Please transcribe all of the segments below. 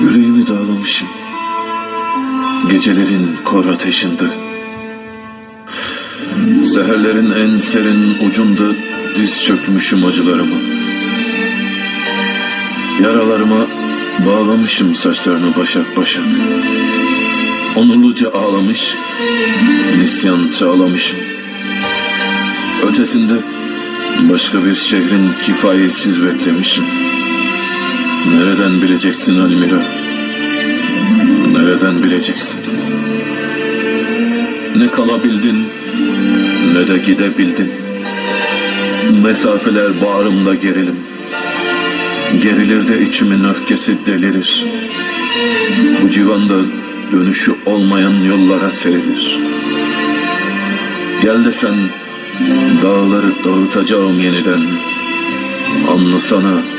Yüreğimi dağlamışım. Gecelerin kor ateşinde. Seherlerin en serin ucunda diz çökmüşüm acılarımı. Yaralarıma bağlamışım saçlarını başak başak. Onurluca ağlamış, nisyan çağlamışım. Ötesinde başka bir şehrin kifayetsiz beklemişim. Nereden bileceksin Almira? Nereden bileceksin? Ne kalabildin ne de gidebildin. Mesafeler bağrımda gerilim. Gerilir de içimin öfkesi delirir. Bu civanda dönüşü olmayan yollara serilir. Gel desen dağları dağıtacağım yeniden. Anlasana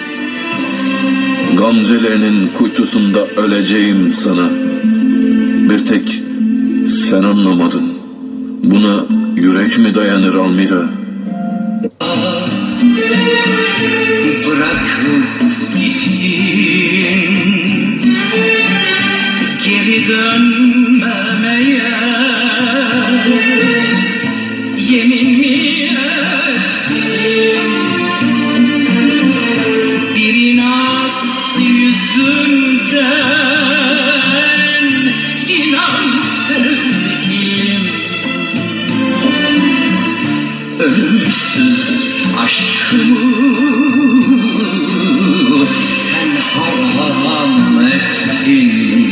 Gamzelerinin kuytusunda öleceğim sana. Bir tek sen anlamadın. Buna yürek mi dayanır Almira? bırakıp gittin ölümsüz aşkımı sen haram ettin.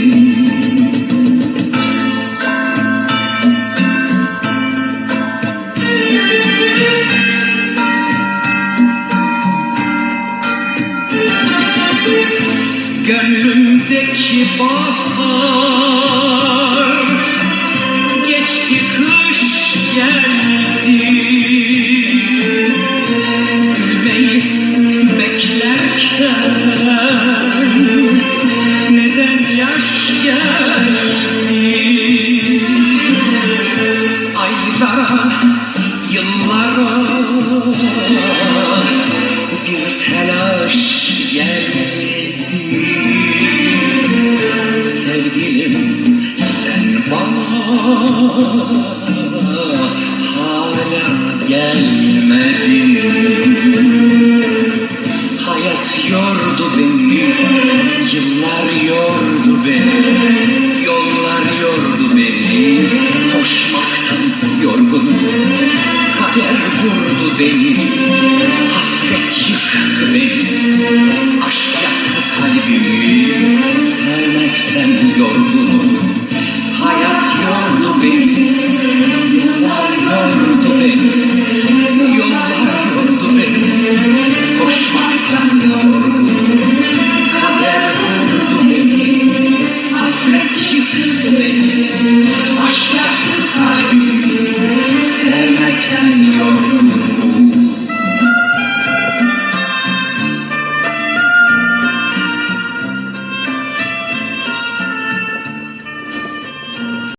Gönlümdeki bahar Aylara, yıllara bir telaş geldi. Sevgilim sen bana hala gelmedin beni, hasret yıktı beni